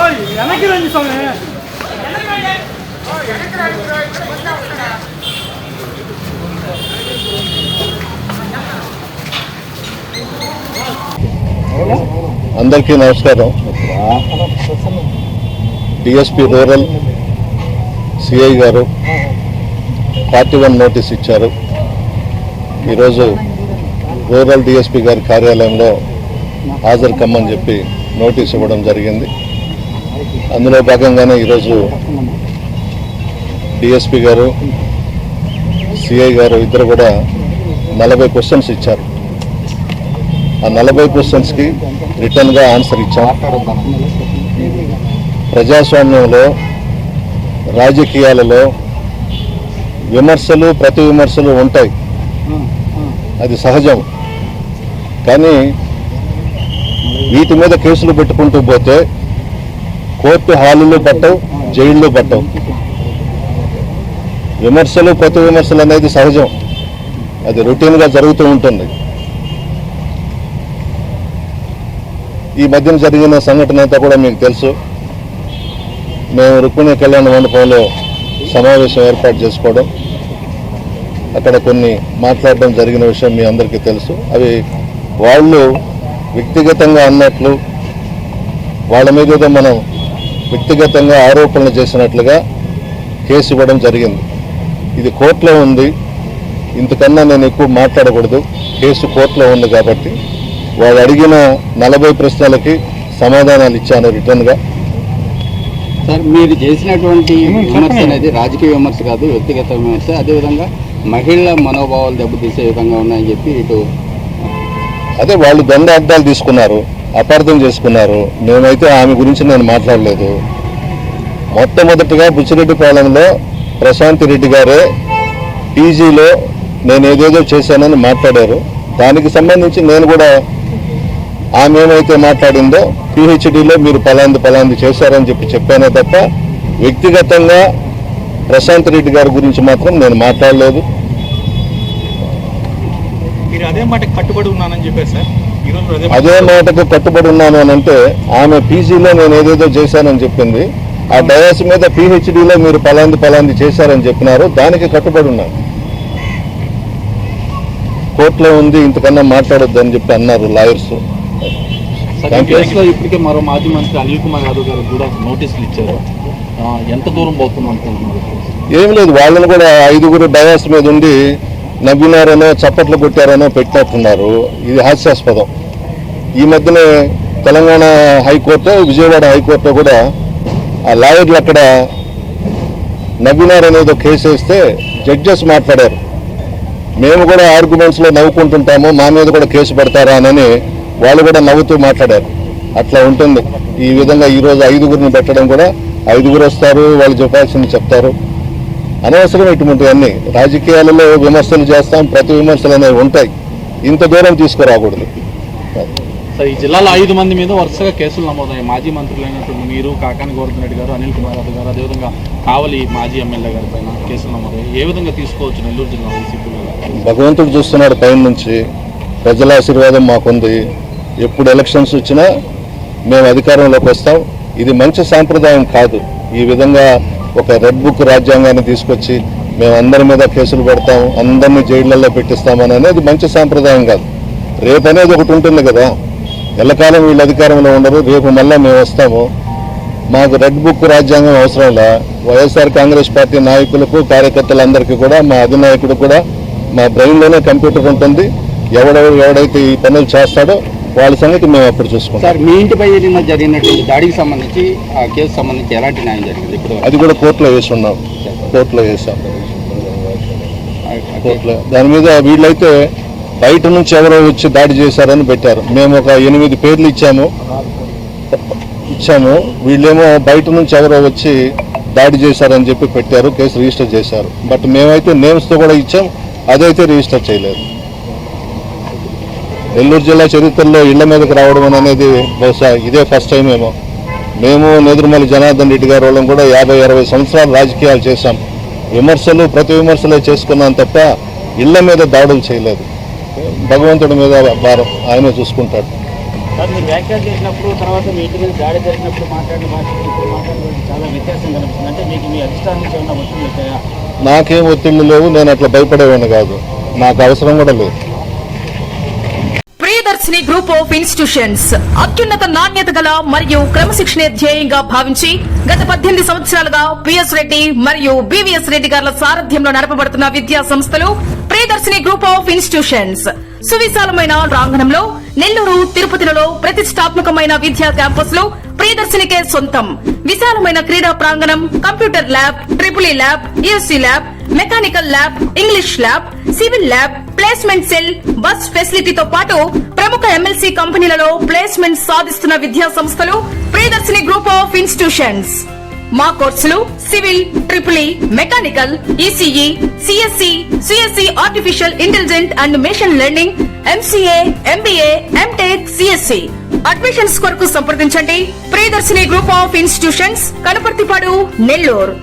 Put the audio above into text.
వెనక్కి అందరికీ నమస్కారం. డిఎస్పి రూరల్ సిఐ గారు ఫార్టీ వన్ నోటీస్ ఇచ్చారు. ఈరోజు రూరల్ డిఎస్పి గారి కార్యాలయంలో హాజరు కమ్మని చెప్పి నోటీస్ ఇవ్వడం జరిగింది. అందులో భాగంగానే ఈరోజు డిఎస్పి గారు సిఐ గారు ఇద్దరు కూడా నలభై క్వశ్చన్స్ ఇచ్చారు. ఆ నలభై క్వశ్చన్స్కి రిటర్న్గా ఆన్సర్ ఇచ్చాం. ప్రజాస్వామ్యంలో రాజకీయాలలో విమర్శలు ప్రతి విమర్శలు ఉంటాయి. అది సహజం. కానీ వీటి మీద కేసులు పెట్టుకుంటూ పోతే కోర్టు హాలులో పట్టవు జైల్లో పట్టవు విమర్శలు కొత్త విమర్శలు అనేది సహజం. అది రొటీన్గా జరుగుతూ ఉంటుంది. ఈ మధ్యన జరిగిన సంఘటన అంతా కూడా మీకు తెలుసు. మేము రుక్మిణి కళ్యాణ మండపంలో సమావేశం ఏర్పాటు చేసుకోవడం అక్కడ కొన్ని మాట్లాడడం జరిగిన విషయం మీ అందరికీ తెలుసు. అవి వాళ్ళు వ్యక్తిగతంగా అన్నట్లు వాళ్ళ మీద ఏదో మనం వ్యక్తిగతంగా ఆరోపణలు చేసినట్లుగా కేసు ఇవ్వడం జరిగింది. ఇది కోర్టులో ఉంది. ఇంతకన్నా నేను ఎక్కువ మాట్లాడకూడదు. కేసు కోర్టులో ఉంది కాబట్టి. వాళ్ళు అడిగిన నలభై ప్రశ్నలకి సమాధానాలు ఇచ్చాను రిటర్న్గా. సార్ మీరు చేసినటువంటి విమర్శ అనేది రాజకీయ విమర్శ కాదు వ్యక్తిగత విమర్శ. అదేవిధంగా మహిళల మనోభావాలు దెబ్బతీసే విధంగా ఉన్నాయని చెప్పి ఇటు అదే వాళ్ళు దొంగ అర్థాలు తీసుకున్నారు. అపార్థం చేసుకున్నారు. మేమైతే ఆమె గురించి నేను మాట్లాడలేదు. మొట్టమొదటిగా బుచ్చిరెడ్డిపాలెంలో ప్రశాంతి రెడ్డి గారే పీజీలో నేను ఏదేదో చేశానని మాట్లాడారు. దానికి సంబంధించి నేను కూడా ఆమె ఏమైతే మాట్లాడిందో పిహెచ్డిలో మీరు పలాంది పలాంది చేశారని చెప్పి చెప్పానే తప్ప వ్యక్తిగతంగా ప్రశాంత్ రెడ్డి గారి గురించి మాత్రం నేను మాట్లాడలేదు. మీరు అదే మాట కట్టుబడి ఉన్నానని చెప్పారు సార్. అదే మాటకు కట్టుబడి ఉన్నాను అని అంటే ఆమె పీజీలో నేను ఏదేదో చేశానని చెప్పింది. ఆ డయాస్ మీద పిహెచ్డిలో మీరు పలాంది పలాంది చేశారని చెప్పినారు. దానికి కట్టుబడి ఉన్నాను. కోర్టులో ఉంది ఇంతకన్నా మాట్లాడొద్దు అని చెప్పి అన్నారు లాయర్స్. కేసులో ఇప్పటికే మరో మాజీ మంత్రి అనిల్ కుమార్ యాదవ్ గారు కూడా నోటీసులు ఇచ్చారు. ఎంత దూరం అనుకుంటున్నారు ఏం లేదు వాళ్ళని కూడా ఐదుగురు డయాస్ మీద ఉండి నవ్వినారనో చప్పట్లు కొట్టారనో పెట్టినట్టున్నారు. ఇది హాస్యాస్పదం. ఈ మధ్యనే తెలంగాణ హైకోర్టు విజయవాడ హైకోర్టు కూడా ఆ లాయర్లు అక్కడ నవ్వినారనేదో కేసు వేస్తే జడ్జెస్ మాట్లాడారు. మేము కూడా ఆర్గ్యుమెంట్స్లో నవ్వుకుంటుంటాము మా మీద కూడా కేసు పెడతారా అని వాళ్ళు కూడా నవ్వుతూ మాట్లాడారు. అట్లా ఉంటుంది. ఈ విధంగా ఈరోజు ఐదుగురిని పెట్టడం కూడా ఐదుగురు వస్తారు వాళ్ళు చెప్పాల్సింది చెప్తారు. అనవసరం ఇటువంటివన్నీ రాజకీయాలలో విమర్శలు చేస్తాం ప్రతి విమర్శలు అనేవి ఉంటాయి. ఇంత దూరం తీసుకురాకూడదు. సార్ ఈ జిల్లాలో ఐదు మంది మీద వరుసగా కేసులు నమోదయ్యాయి. మాజీ మంత్రులైనటువంటి మీరు కాకాని గోవర్ధన్ గారు అనిల్ కుమార్ యాదవ్ గారు అదేవిధంగా కావలి మాజీ ఎమ్మెల్యే గారి పైన కేసులు నమోదయ్యాయి. ఏ విధంగా తీసుకోవచ్చు నెల్లూరు జిల్లా వైసీపీ భగవంతుడు చూస్తున్నాడు పైన నుంచి. ప్రజల ఆశీర్వాదం మాకుంది. ఎప్పుడు ఎలక్షన్స్ వచ్చినా మేము అధికారంలోకి వస్తాం. ఇది మంచి సాంప్రదాయం కాదు. ఈ విధంగా ఒక రెడ్ బుక్ రాజ్యాంగాన్ని తీసుకొచ్చి మేము అందరి మీద కేసులు పెడతాం అందరినీ జైళ్ళల్లో పెట్టిస్తామని అనేది మంచి సాంప్రదాయం కాదు. రేపు అనేది ఒకటి ఉంటుంది కదా. ఎల్లకాలం వీళ్ళు అధికారంలో ఉండరు. రేపు మళ్ళీ మేము వస్తాము. మాకు రెడ్ బుక్ రాజ్యాంగం అవసరం లే. వైఎస్ఆర్ కాంగ్రెస్ పార్టీ నాయకులకు కార్యకర్తలందరికీ కూడా మా అధినాయకుడు కూడా మా బ్రెయిన్లోనే కంప్యూటర్ ఉంటుంది. ఎవడెవడు ఎవడైతే ఈ పనులు చేస్తాడో వాళ్ళ సంగతి మేము అప్పుడు చూసుకుంటాం. సార్ మీ ఇంటిపై నిన్న జరిగినటువంటి దాడికి సంబంధించి ఆ కేసు సంబంధించి ఎలాంటి న్యాయం జరిగింది? ఇప్పుడు అది కూడా కోర్టులో వేసి ఉన్నాం కోర్టులో వేసాం. కోర్టులో. దాని మీద వీళ్ళైతే బయట నుంచి ఎవరో వచ్చి దాడి చేశారని పెట్టారు. మేము ఒక ఎనిమిది పేర్లు ఇచ్చాము. ఇచ్చాము. వీళ్ళేమో బయట నుంచి ఎవరో వచ్చి దాడి చేశారని చెప్పి పెట్టారు కేసు రిజిస్టర్ చేశారు. బట్ మేమైతే నేమ్స్తో కూడా ఇచ్చాం. అదైతే రిజిస్టర్ చేయలేదు. నెల్లూరు జిల్లా చరిత్రలో ఇళ్ళ మీదకి రావడం అనేది బహుశా ఇదే ఫస్ట్ టైం ఏమో. మేము నెదురుమల్లి జనార్దన్ రెడ్డి గారు వాళ్ళం కూడా యాభై అరవై సంవత్సరాలు రాజకీయాలు చేశాం. విమర్శలు ప్రతి విమర్శలే చేసుకున్నాం తప్ప ఇళ్ళ మీద దాడులు చేయలేదు. భగవంతుడి మీద భారం. ఆయనే చూసుకుంటాడు. సార్ మీరు వ్యాఖ్యలు చేసినప్పుడు తర్వాత మీ ఇంటి మీద దాడి జరిగినప్పుడు మాట్లాడిన మాట ఇప్పుడు మాట్లాడిన వాటికి చాలా వ్యత్యాసం కనిపిస్తుంది. అంటే మీకు మీ అధిష్టానం నుంచి ఏమన్నా ఒత్తిడి వచ్చాయా? నాకేం ఒత్తిళ్ళు లేవు నేను అట్లా భయపడేవాడిని కాదు. నాకు అవసరం కూడా లేదు. Priyadarshini group of institutions. అత్యున్నత నాణ్యత గల మరియు క్రమశిక్షణ ధ్యేయంగా భావించి గత పద్దెనిమిది సంవత్సరాలుగా పిఎస్ రెడ్డి మరియు బివిఎస్ రెడ్డి గారుల సారథ్యంలో నడపబడుతున్న విద్యా సంస్థలు ప్రియదర్శిని గ్రూప్ ఆఫ్ ఇన్స్టిట్యూషన్స్. సువిశాలమైన ప్రాంగణంలో నెల్లూరు తిరుపతిలలో ప్రతిష్టాత్మకమైన విద్యా క్యాంపస్లు ప్రియదర్శినికే సొంతం. విశాలమైన క్రీడా ప్రాంగణం computer lab triple lab ESC lab mechanical lab English lab civil lab placement cell bus ఫెసిలిటీతో పాటు ప్రముఖ ఎమ్మెల్సీ కంపెనీలలో ప్లేస్మెంట్ సాధిస్తున్న విద్యా సంస్థలు ప్రియదర్శిని గ్రూప్ ఆఫ్ ఇన్స్టిట్యూషన్స్. మా కోర్సులు civil triple E mechanical ECE CSC CSC artificial intelligent and machine learning MCA MBA MTech CSC. Admissions కొరకు సంప్రదించండి. Priyadarshini group of institutions Kanuparthipadu Nellore.